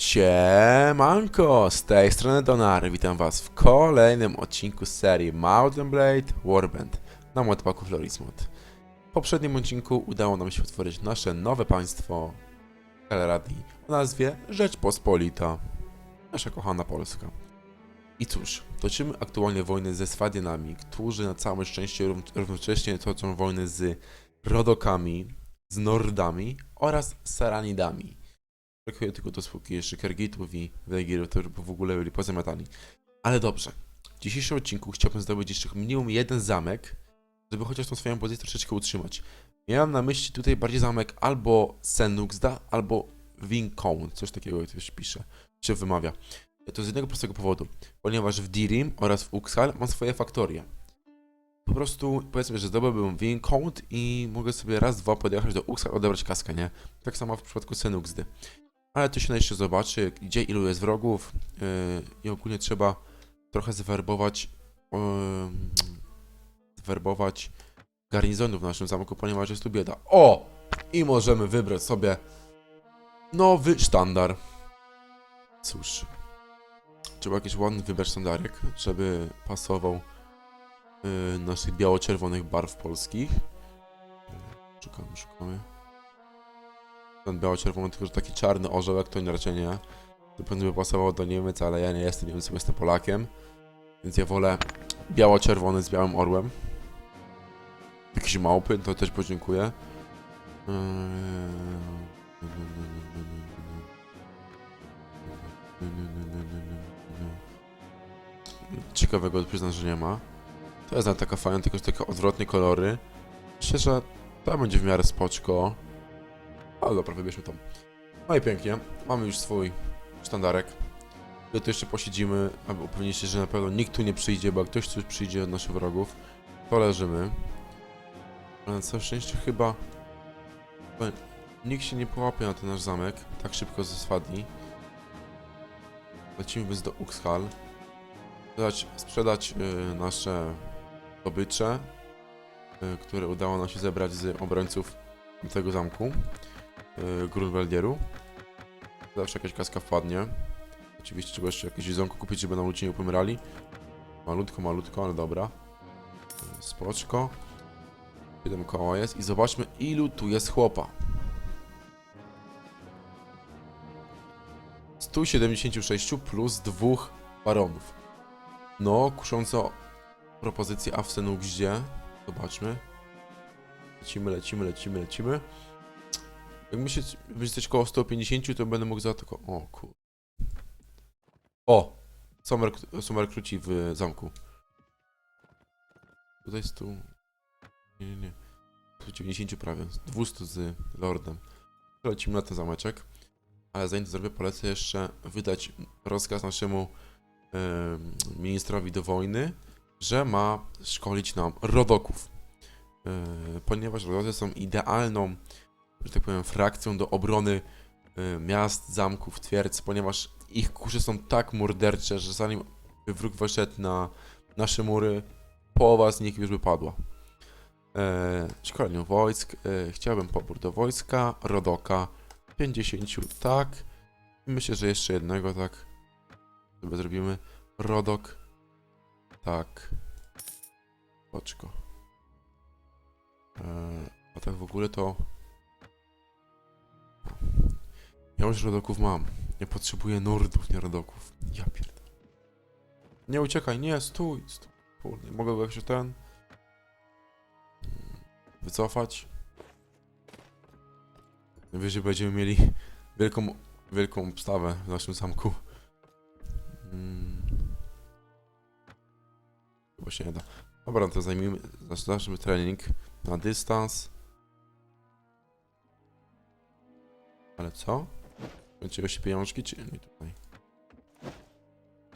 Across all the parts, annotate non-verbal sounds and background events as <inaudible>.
Siemanko, z tej strony Donar, witam was w kolejnym odcinku z serii Mountain Blade Warband na modpaku Florismod. W poprzednim odcinku udało nam się utworzyć nasze nowe państwo Elradi o nazwie Rzeczpospolita, nasza kochana Polska. I cóż, toczymy aktualnie wojny ze Swadianami, którzy na całe szczęście rów- równocześnie toczą wojny z Rodokami, z Nordami oraz Saranidami. Brakuje tylko do spółki jeszcze Kergitów i Wegirów, którzy w ogóle byli pozamiatani. Ale dobrze. W dzisiejszym odcinku chciałbym zdobyć jeszcze minimum jeden zamek, żeby chociaż tą swoją pozycję troszeczkę utrzymać. Miałem na myśli tutaj bardziej zamek albo Senuxda, albo Wincount, coś takiego ktoś pisze, czy wymawia. To z jednego prostego powodu, ponieważ w Dirim oraz w Uxkhal mam swoje faktorie. Po prostu powiedzmy, że zdobyłbym Wincount i mogę sobie raz, dwa podjechać do Uxkhal, odebrać kaskę, nie? Tak samo w przypadku Senuxdy. Ale to się jeszcze zobaczy, gdzie ilu jest wrogów yy, i ogólnie trzeba trochę zwerbować yy, zwerbować garnizonów w naszym zamku, ponieważ jest tu bieda. O! I możemy wybrać sobie nowy sztandar. Cóż, trzeba jakiś ładny wybrać sztandarek, żeby pasował yy, naszych biało-czerwonych barw polskich. Szukamy, szukamy. Ten biało-czerwony, tylko że taki czarny orzełek to raczej nie. To pewnie by pasował do Niemiec, ale ja nie jestem Niemcem, jestem Polakiem. Więc ja wolę biało-czerwony z białym orłem. Jakieś małpy, to też podziękuję. Ciekawego przyznam, że nie ma. To jest taka fajna, tylko że takie odwrotne kolory. Myślę, że to będzie w miarę spoczko. Ale dobra, wybierzmy tą. No i pięknie. Mamy już swój sztandarek. My tu jeszcze posiedzimy, aby upewnić się, że na pewno nikt tu nie przyjdzie, bo jak ktoś tu przyjdzie od naszych wrogów, to leżymy. Ale na całe szczęście chyba... Nikt się nie połapie na ten nasz zamek tak szybko ze Swadni. Lecimy więc do Uxhal. Sprzedać, sprzedać y, nasze zdobycze, y, które udało nam się zebrać z obrońców tego zamku yy, Grunwaldieru. Zawsze jakaś kaska wpadnie. Oczywiście trzeba jeszcze jakieś jedzonko kupić, żeby nam ludzie nie pomierali. Malutko, malutko, ale dobra. Yy, Spoczko. 7 koła jest i zobaczmy ilu tu jest chłopa. 176 plus dwóch baronów. No, kusząca propozycja, a w Senugździe. Zobaczmy. Lecimy, lecimy, lecimy, lecimy. Jak myślę, będzie coś koło 150, to będę mógł zaatakować. O kur... O! Somer, Somer króci w zamku. Tutaj jest tu... Nie, nie, nie. 190 prawie. 200 z Lordem. Lecimy na ten zameczek. Ale zanim to zrobię, polecę jeszcze wydać rozkaz naszemu em, ministrowi do wojny, że ma szkolić nam rodoków. E, ponieważ rodocy są idealną że tak powiem, frakcją do obrony y, miast, zamków, twierdz, ponieważ ich kurze są tak mordercze, że zanim wróg weszedł na nasze mury, połowa z nich już by padła. E, szkoleniu wojsk. E, chciałbym pobór do wojska, Rodoka, 50, tak. Myślę, że jeszcze jednego, tak. Sobie zrobimy. Rodok, tak. Oczko. E, a tak w ogóle to ja już rodoków mam. Nie potrzebuję nordów, nie rodoków. Ja pierdolę. Nie uciekaj, nie, stój, stój. Kurde, mogę jeszcze ten... mm, Wycofać. Najwyżej będziemy mieli wielką, wielką obstawę w naszym zamku. Mm. Chyba się nie da. Dobra, to zajmijmy, zacznijmy trening na dystans. Ale co? Będziemy się pieniążki, czy nie tutaj?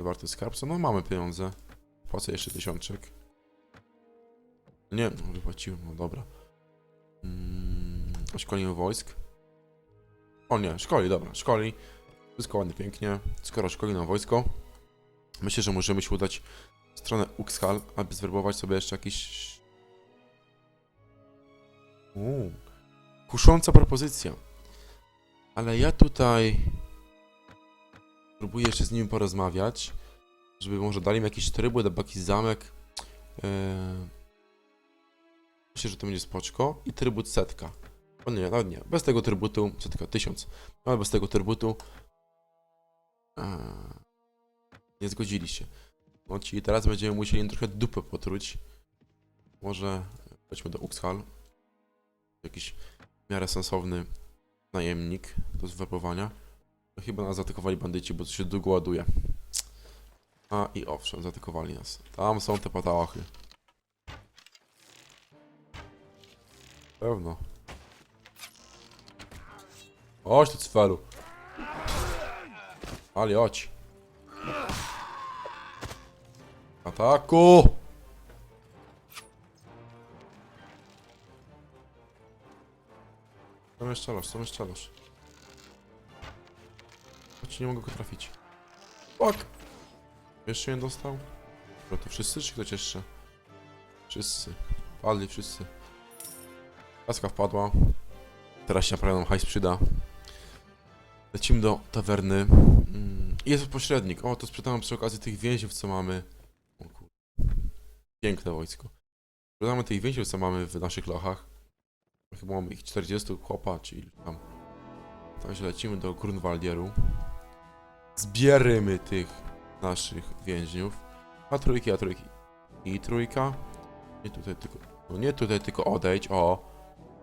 Warty skarb? Co? No mamy pieniądze. Płacę jeszcze tysiączek. Nie, no wypłaciłem, no dobra. Mm, szkolimy wojsk. O nie, szkoli, dobra, szkoli. Wszystko ładnie, pięknie. Skoro szkoli nam wojsko, myślę, że możemy się udać w stronę Uxhal, aby zwerbować sobie jeszcze jakiś... Uuu, kusząca propozycja. Ale ja tutaj Próbuję jeszcze z nimi porozmawiać, żeby może dali mi jakiś trybut albo jakiś zamek. Eee... Myślę, że to będzie spoczko. I trybut setka. O nie, nawet nie. Bez tego trybutu, setka, tysiąc. Ale bez tego trybutu eee... nie zgodzili się. No ci teraz będziemy musieli im trochę dupę potruć. Może chodźmy do Uxhal. Jakiś w miarę sensowny najemnik do zwerbowania. No chyba nas zaatakowali bandyci, bo to się długo ładuje. A i owszem, zaatakowali nas. Tam są te patałachy. Pewno. Chodź tu cfelu. Ale chodź. Ataku! Mnie strzelasz, co mnie strzelasz? Choć nie mogę go trafić. Fuck! Jeszcze jeden dostał? Dobra, to wszyscy, czy ktoś jeszcze? Wszyscy. Padli wszyscy. Kaska wpadła. Teraz się naprawdę nam hajs przyda. Lecimy do tawerny. Mm, Jest pośrednik. O, to sprzedamy przy okazji tych więźniów, co mamy. O. Piękne wojsko. Sprzedamy tych więźniów, co mamy w naszych lochach. Chyba mamy ich 40 chłopa, czy ilu tam. Także lecimy do Grunwaldieru. Zbierymy tych naszych więźniów. A trójki, a trójki. I trójka. Nie tutaj tylko. No nie tutaj tylko odejdź. O.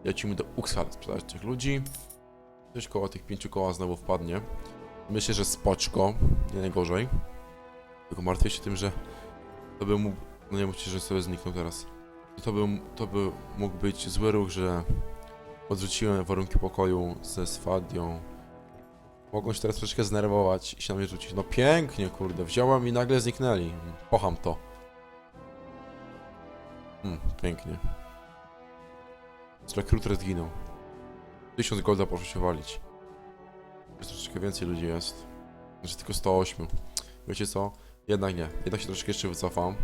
Lecimy do Uxhal sprzedać tych ludzi. Coś koło tych pięciu koła znowu wpadnie. Myślę, że spoczko. Nie najgorzej. Tylko martwię się tym, że to by mógł. No nie mówcie, że sobie zniknął teraz. To by, to by mógł być zły ruch, że odrzuciłem warunki pokoju ze Swadią. Mogą się teraz troszeczkę znerwować i się na mnie rzucić. No pięknie, kurde, wziąłem i nagle zniknęli. Kocham to. Hmm, pięknie. Rekruter zginął. Tysiąc golda proszę się walić. Jest troszeczkę więcej ludzi jest. Znaczy tylko 108. Wiecie co? Jednak nie. Jednak się troszeczkę jeszcze wycofam.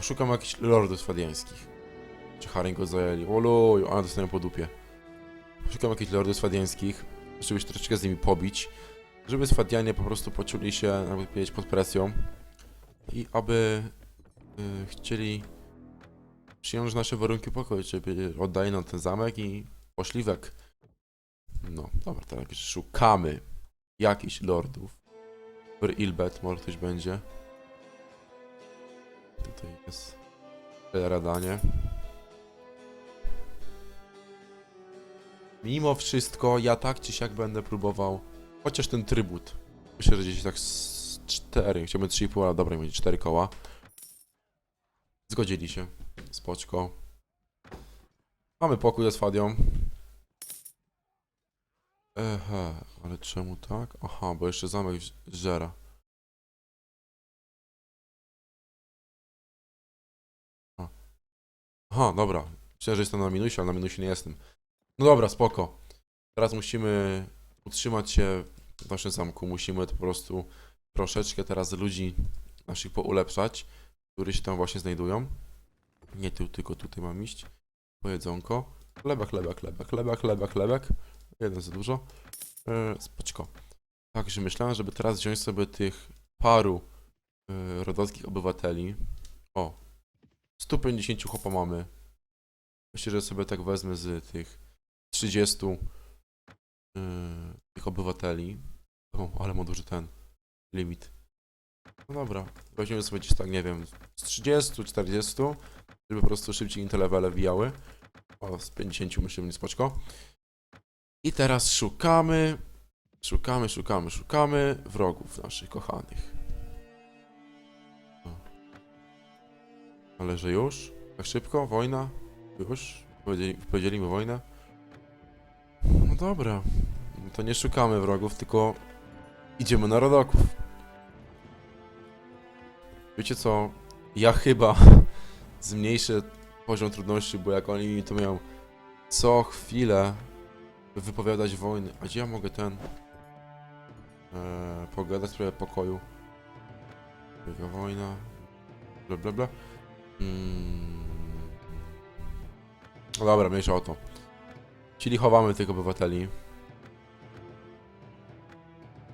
Poszukam jakichś lordów swadiańskich. Czy Haring go zajęli? Oluj, a dostaję po dupie. Poszukam jakichś lordów swadiańskich, żeby się troszeczkę z nimi pobić. Żeby Swadianie po prostu poczuli się, jakby powiedzieć, pod presją. I aby y, chcieli przyjąć nasze warunki pokoju, żeby oddali nam ten zamek i poszli wek. No, dobra, teraz szukamy jakichś lordów. Ilbet, może ktoś będzie. Tutaj jest radanie. Mimo wszystko, ja tak czy siak będę próbował. Chociaż ten trybut. Myślę, że gdzieś tak z 4. Chciałbym 3,5, ale dobra, będzie 4 koła. Zgodzili się. Spoczko. Mamy pokój ze Swadią. Ehe, ale czemu tak? Aha, bo jeszcze zamek żera. Aha, dobra. Myślę, że jestem na minusie, ale na minusie nie jestem. No dobra, spoko. Teraz musimy utrzymać się w naszym zamku. Musimy po prostu troszeczkę teraz ludzi naszych poulepszać, którzy się tam właśnie znajdują. Nie tu, tylko tutaj mam iść. Po jedzonko. Chlebek, chlebek, chlebek, chlebek, chlebek, chlebek. Jeden za dużo. E, spoczko. Także myślałem, żeby teraz wziąć sobie tych paru e, rodockich obywateli. O. 150 chłopa mamy. Myślę, że sobie tak wezmę z tych 30 yy, tych obywateli. O, ale ma duży ten limit. No dobra, weźmiemy sobie gdzieś tak, nie wiem, z 30, 40, żeby po prostu szybciej interlevele wbijały. O, z 50 myślę, będzie spoczko. I teraz szukamy, szukamy, szukamy, szukamy wrogów naszych kochanych. Ale że już? Tak szybko? Wojna? Już? Powiedzieli, powiedzieli wojnę? No dobra. To nie szukamy wrogów, tylko idziemy na rodoków. Wiecie co? Ja chyba <laughs> zmniejszę poziom trudności, bo jak oni mi to miał co chwilę wypowiadać wojny. A gdzie ja mogę ten eee, pogadać w sprawie pokoju? Druga wojna. Bla bla bla. Mm. No dobra, mniejsza o to. Czyli chowamy tych obywateli.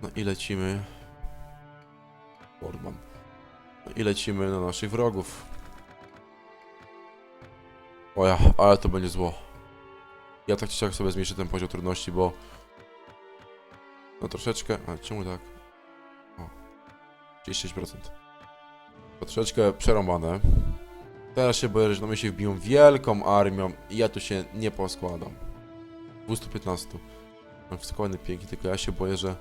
No i lecimy Wardman. No I lecimy na naszych wrogów. O ja, ale to będzie zło. Ja tak czy sobie zmniejszę ten poziom trudności, bo... No troszeczkę... Ale czemu tak? O. 36%. To troszeczkę przerąbane. Teraz się boję, że na mnie się wbiją wielką armią i ja tu się nie poskładam. 215. Mam wszystko ładny, pięknie, tylko ja się boję, że...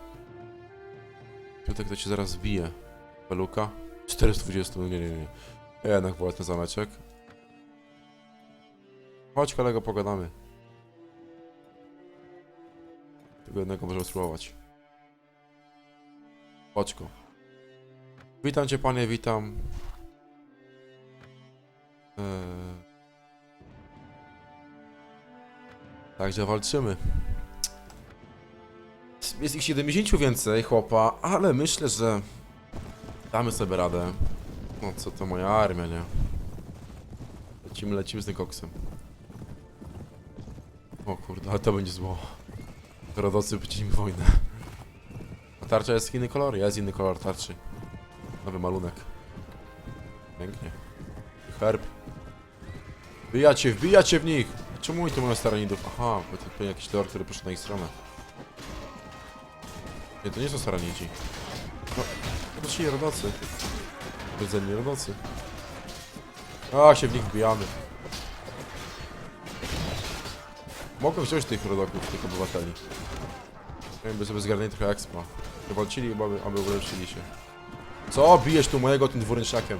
Tutaj ktoś się zaraz wbije. Peluka? 420, no nie, nie, nie. Ja jednak wolę ten zameczek. Chodź kolego, pogadamy. Tego jednego możemy spróbować. Chodźko. Witam cię panie, witam. Eee... Także walczymy. Jest ich 70 więcej, chłopa, ale myślę, że damy sobie radę. No co to moja armia, nie? Lecimy, lecimy z tym koksem. O kurde, ale to będzie zło. Rodocy wyciągnij wojnę. A tarcza jest inny kolor? Jest inny kolor tarczy. Nowy malunek. Pięknie. Herb. Wbijacie, wbijacie w nich! Czemu oni tu mają staranidów? Aha, bo to jakiś lord, który poszedł na ich stronę. Nie, to nie są staranici. No, to ci rodacy. Rdzenni rodacy. A, się w nich wbijamy. Mogę wziąć tych rodaków, tych obywateli. Jakby sobie zgarnęli trochę expa. Walczyli, aby, aby ulepszyli się. Co? Bijesz tu mojego tym dwuręczakiem?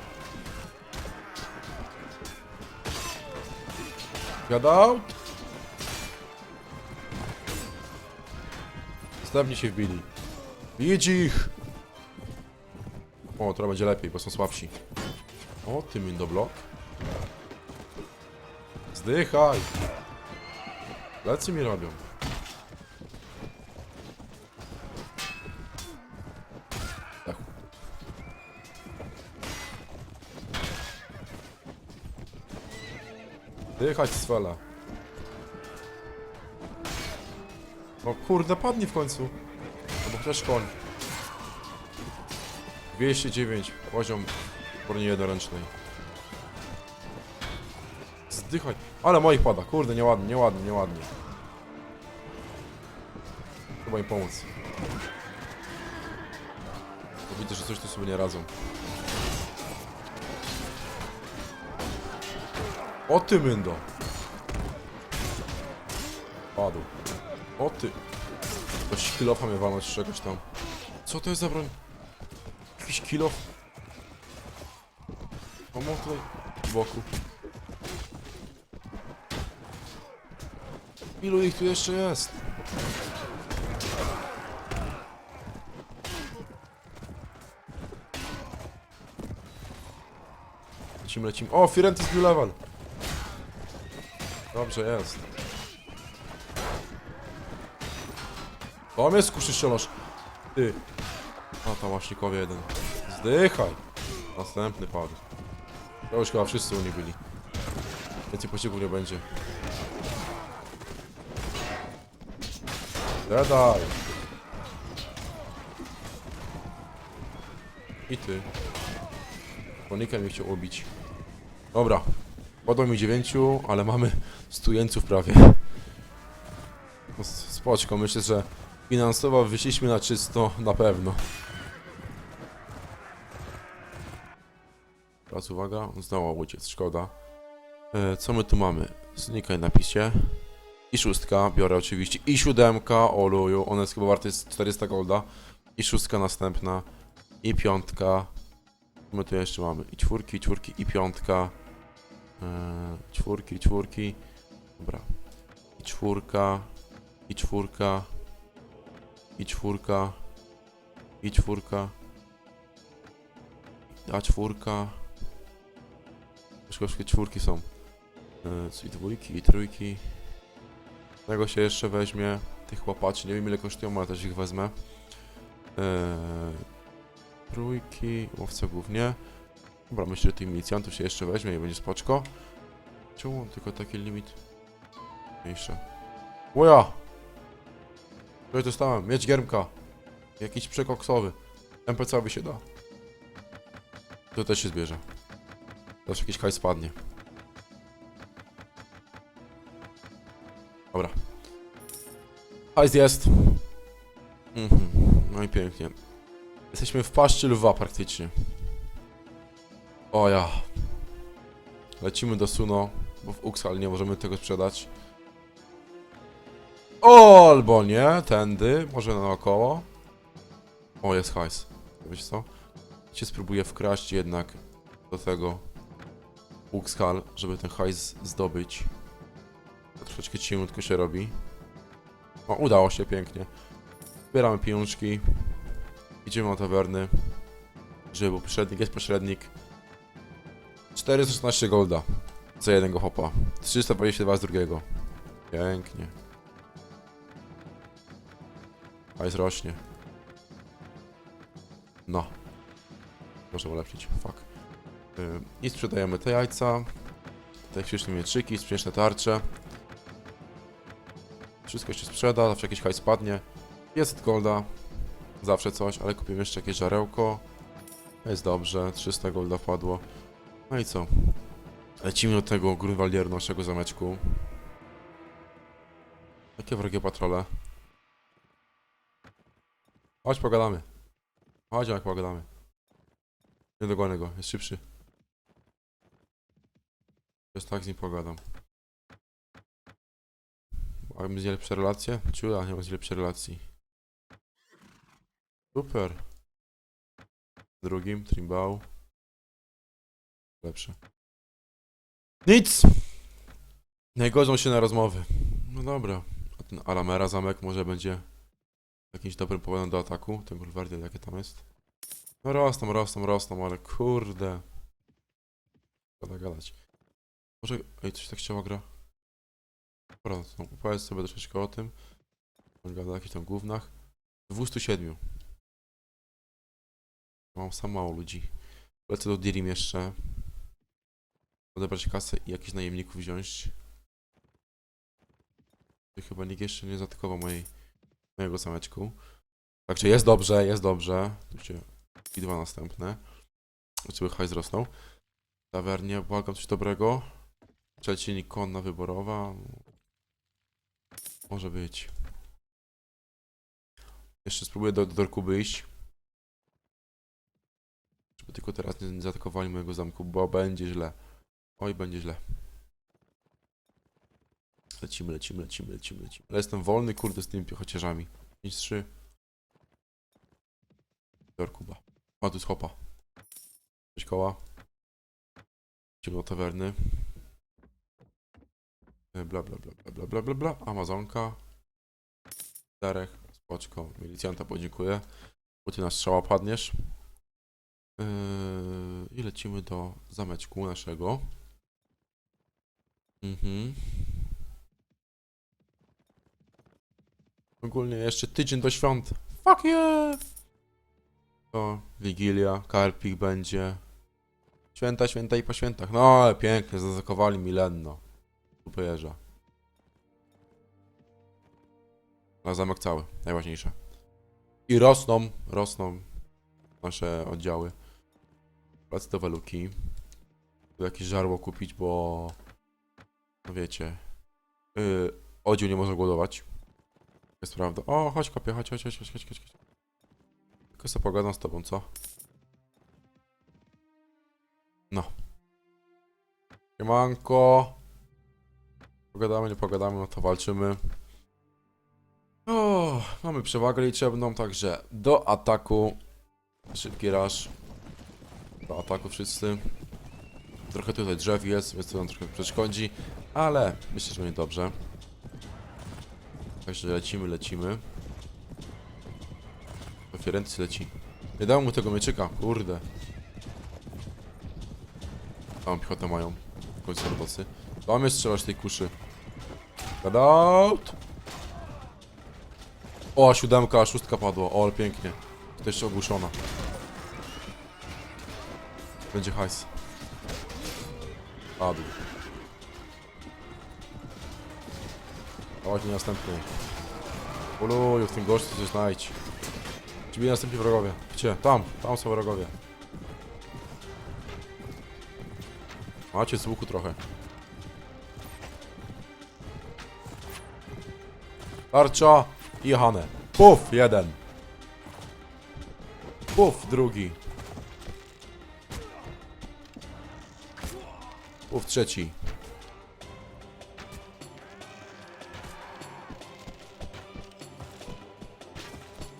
Get out! Stawnie się wbili. Idź ich! O, teraz będzie lepiej, bo są słabsi. O, ty mindoblok. Zdychaj! Lecy mi robią. Dychać swela. O kurde, padnie w końcu. Albo chociaż koń. 209, poziom broni jednoręcznej. Zdychaj. Ale moich pada, kurde, nieładnie, nieładnie, nieładnie. Chyba im pomóc. Bo widzę, że coś tu sobie nie radzą. O ty myndo! Padł. O ty! Ktoś kilofa mnie walnąć z czegoś tam. Co to jest za broń? Jakiś kilof? Mam tutaj z boku. Ilu ich tu jeszcze jest? Lecimy, lecimy. O, Firentis Blue Level! Dobrze, jest. To mnie skuszyszczelosz. Ty. A, tam łasznikowie jeden. Zdychaj. Następny padł. To już chyba wszyscy u nich byli. Więcej pociągów nie będzie. Zadaj. I ty. Monika mnie chciał ubić. Dobra. Podał mi dziewięciu, ale mamy stujeńców prawie. No, Spoczko, myślę, że finansowo wyszliśmy na czysto, na pewno. Teraz uwaga, zdoła uciec, szkoda. E, co my tu mamy? Znikaj napisie. I szóstka, biorę oczywiście. I siódemka, oluju, ona jest chyba warta jest 400 golda. I szóstka następna. I piątka. My tu jeszcze mamy? I czwórki, i czwórki, i piątka. Eee, czwórki, czwórki. Dobra. I czwórka. I czwórka. I czwórka. I czwórka. A czwórka. Wszystkie czwórki są. Eee, I dwójki, i trójki. Tego się jeszcze weźmie. Tych łapaczy. Nie wiem ile kosztują, ale też ich wezmę. Eee, trójki, łowca głównie. Dobra, myślę, że tych milicjantów się jeszcze weźmie i będzie spoczko. Czemu mam tylko taki limit? Mniejsze. Łoja! Coś dostałem. Miecz giermka. Jakiś przekoksowy. NPC by się da. To też się zbierze. Zawsze jakiś hajs spadnie. Dobra. Hajs jest. Mhm. No i pięknie. Jesteśmy w paszczy lwa praktycznie. O ja. Lecimy do Suno, bo w Uxal nie możemy tego sprzedać. O, albo nie, tędy, może naokoło. O, jest hajs. Wiecie co? Cię spróbuję wkraść jednak do tego Uxhal, żeby ten hajs zdobyć. To troszeczkę ciemutko się robi. O, udało się pięknie. Zbieramy pieniążki. Idziemy do tawerny. Żeby był pośrednik, jest pośrednik. 416 golda za jednego hopa. 322 z drugiego. Pięknie. Hajs rośnie. No. Może ulepszyć. Fuck. I sprzedajemy te jajca. Te śmieszne mieczyki, śmieszne tarcze. Wszystko się sprzeda, zawsze jakiś hajs spadnie. Jest golda. Zawsze coś, ale kupimy jeszcze jakieś żarełko. Jest dobrze, 300 golda wpadło. No i co? Lecimy do tego Grunwaldieru naszego zameczku. Jakie wrogie patrole? Chodź pogadamy. Chodź jak pogadamy. Nie dogonię go, jest szybszy. Jest tak z nim pogadam. Mamy z nim lepsze relacje? Ciula, nie ma z lepszej relacji. Super. Drugim, Trimbał. Lepsze. Nic! Nie godzą się na rozmowy. No dobra. A ten Alamera zamek może będzie jakimś dobrym powodem do ataku. Ten Gulwardiel jakie tam jest? No rosną, rosną, rosną, ale kurde. Szkoda gadać. Może... Ej, coś tak chciała gra? Dobra, no, opowiedz sobie troszeczkę o tym. On gada o jakichś tam gównach. 207. Mam sam mało ludzi. Lecę do Dirim jeszcze. Odebrać kasę i jakichś najemników wziąć. I chyba nikt jeszcze nie zaatakował mojej, mojego sameczku. Także jest dobrze, jest dobrze. I dwa następne. Żeby hajs rosnął. Tawernie, błagam coś dobrego. Trzeci konna wyborowa. Może być. Jeszcze spróbuję do, do Dorkuby. Żeby tylko teraz nie zaatakowali mojego zamku, bo będzie źle. Oj, będzie źle. Lecimy, lecimy, lecimy, lecimy, lecimy. Ale jestem wolny, kurde, z tymi piechociarzami. 5-3. Dorkuba. A, tu jest hopa. Cześć koła. Idziemy do tawerny. E, Bla, bla, bla, bla, bla, bla, bla, bla. Amazonka. Czterech. Spoczko. Milicjanta podziękuję. Bo ty na strzała padniesz. Yy, I lecimy do zameczku naszego. Mhm. Ogólnie jeszcze tydzień do świąt. Fuck yeah! To Wigilia, Karpik będzie. Święta, święta i po świętach. No ale pięknie, zaatakowali Milenno. Superjerza. A zamek cały, najważniejsze. I rosną, rosną nasze oddziały. Lecę do Waluki. Tu jakieś żarło kupić, bo... Wiecie... Yy, odził nie może głodować. Jest prawda. O, chodź kopie, chodź, chodź, chodź, chodź, chodź, chodź. Tylko sobie pogadam z tobą, co? No. Siemanko. Pogadamy, nie pogadamy, no to walczymy. O, mamy przewagę liczebną, także do ataku. Szybki rush. Do ataku wszyscy. Trochę tutaj drzew jest, więc to nam trochę przeszkodzi, ale myślę, że będzie dobrze. Także lecimy, lecimy. Fiorenty leci. Nie dałem mu tego mieczyka, kurde. Tam piechotę mają. W końcu rodosy. Damy strzelać tej kuszy. Get out! O, siódemka, a szóstka padła. O, ale pięknie. To jeszcze ogłuszona. Będzie hajs. Padł. Chodź następny. Uluju, w tym gościu coś znajdź. Ci następni wrogowie. Gdzie? Tam, tam są wrogowie. Macie z łuku trochę. Tarcza i jechane. Puf, jeden. Puf, drugi. Puf, trzeci.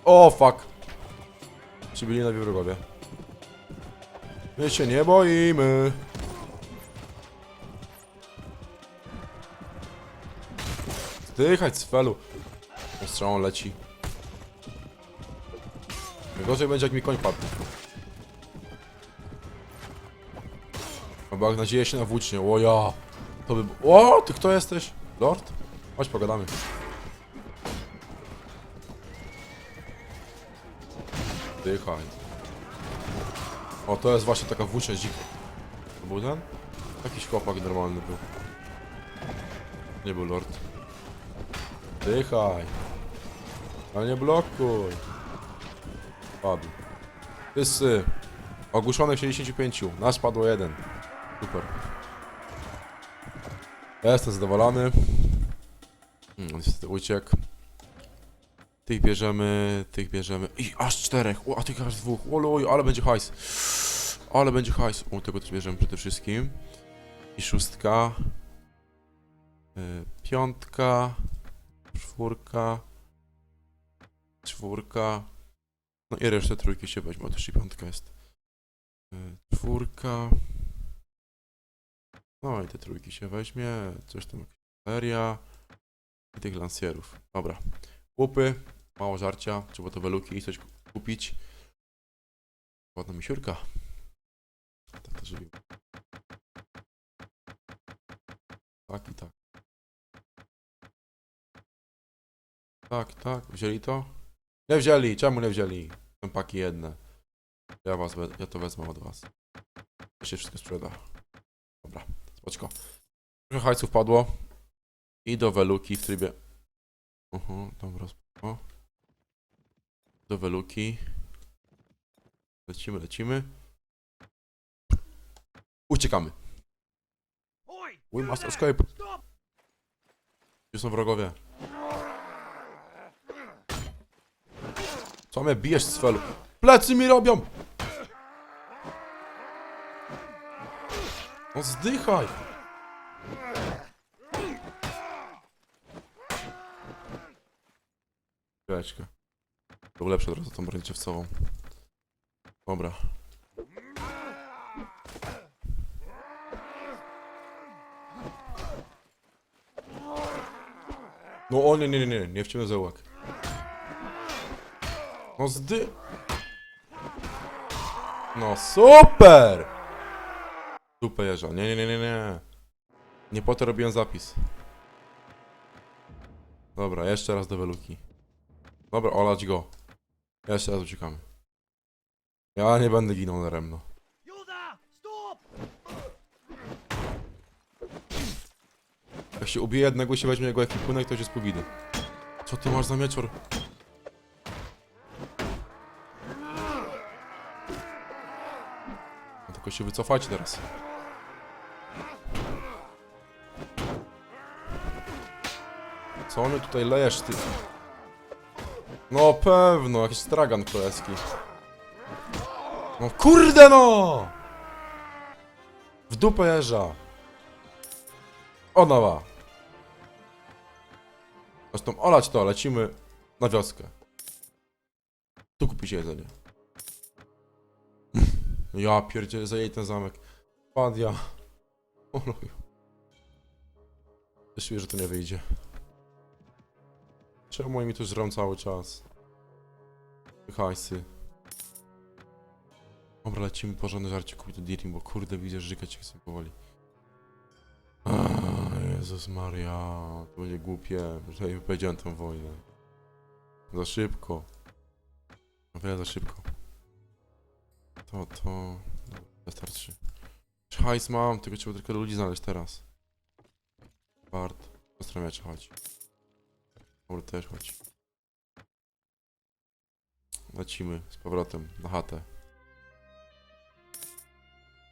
O, fuck. Ci byli nowi wrogowie. My się nie boimy. Zdychać z felu. Strzałą leci. Gorzej będzie jak mi koń padł. Albo jak nadzieję się na włócznie. O. To by... O, ty kto jesteś? Lord? Chodź pogadamy. Dychaj. O, to jest właśnie taka włócznia dzika. To był ten? Jakiś chłopak normalny był. Nie był lord. Dychaj. Ale nie blokuj. Padł. Wszyscy. Ogłuszonych 65. Nasz padło jeden. Super. Ja jestem zadowolony. Hmm, niestety uciekł. Tych bierzemy, tych bierzemy. I aż czterech. O, a tych aż dwóch. Oluj, ale będzie hajs. Ale będzie hajs. O, tego też bierzemy przede wszystkim. I szóstka. Y, piątka. Czwórka. Czwórka. No i resztę trójki się weźmie, też i piątka jest. Y, Czwórka. No i te trójki się weźmie. Coś tam, seria. I tych lansierów. Dobra. Łupy. Mało żarcia. Trzeba to weluki i coś kupić. Ładna misiurka. Tak to żeby... Tak i tak. Tak, tak. Wzięli to? Nie wzięli. Czemu nie wzięli? Są paki jedne. Ja was, ja to wezmę od was. To się wszystko sprzeda. Dobra, spoczko. Trochę hajców padło. I do weluki w trybie... Uh dobra, spoko. Do weluki. Lecimy, lecimy. Uciekamy. We must escape. Gdzie są wrogowie? Co mnie bijesz z felu? Plecy mi robią! No zdychaj! Chwileczkę. To ulepszę od razu tą broń. Dobra. No o nie, nie, nie, nie, nie wciągnę zaułek. No zdy... No super! Super jeża. Nie, nie, nie, nie, nie. Nie po to robiłem zapis. Dobra, jeszcze raz do weluki. Dobra, olać go. Jeszcze raz uciekamy. Ja nie będę ginął daremno. Jak się ubije jednego, się weźmie jego ekwipunek, to już jest po widy. Co ty masz za mieczor? No tylko się wycofajcie teraz. Co mnie tutaj lejesz, ty? No pewno, jakiś stragan królewski. No kurde no! W dupę jeża. O nowa. Zresztą olać to, lecimy na wioskę. Tu kupić jedzenie. <laughs> Ja pierdzielę, za jej ten zamek. Padia. Oluj. Też czuję, że to nie wyjdzie. Czemu oni mi tu żrą cały czas? Hajsy. Dobra, lecimy porządne żarcie kupić do Dirim, bo kurde widzę, że żygać się powoli. A, Jezus Maria, to będzie głupie, że ja wypowiedziałem tę wojnę. Za szybko. O wiele za szybko. To, to... Wystarczy. Hajs mam, tylko trzeba tylko ludzi znaleźć teraz. Bart, ostro miecz, chodź. Dobra, też chodź. Lecimy z powrotem na chatę.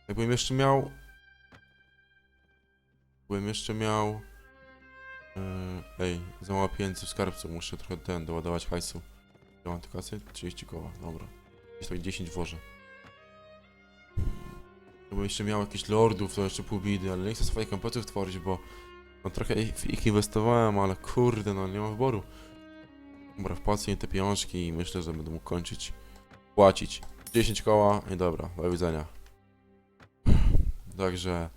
Jakbym jeszcze miał Bym jeszcze miał... Yy, ej, za mało pieniędzy w skarbcu, muszę trochę ten, doładować hajsu. Ja mam te kasy? 30 koła, dobra. Gdzieś tak 10 włożę. Gdybym jeszcze miał jakichś lordów, to jeszcze pół bidy, ale nie chcę swoich kompletów tworzyć, bo no trochę w ich inwestowałem, ale kurde, no nie mam wyboru. Dobra, wpłacę im te pieniążki i myślę, że będę mógł kończyć. Płacić. 10 koła i dobra, do widzenia. Także...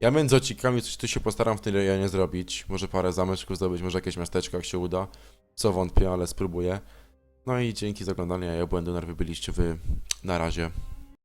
Ja między odcinkami coś tu się postaram w tym rejonie zrobić. Może parę zameczków zdobyć, może jakieś miasteczko jak się uda. Co wątpię, ale spróbuję. No i dzięki za oglądanie, ja błędu nerwy byliście wy. Na razie.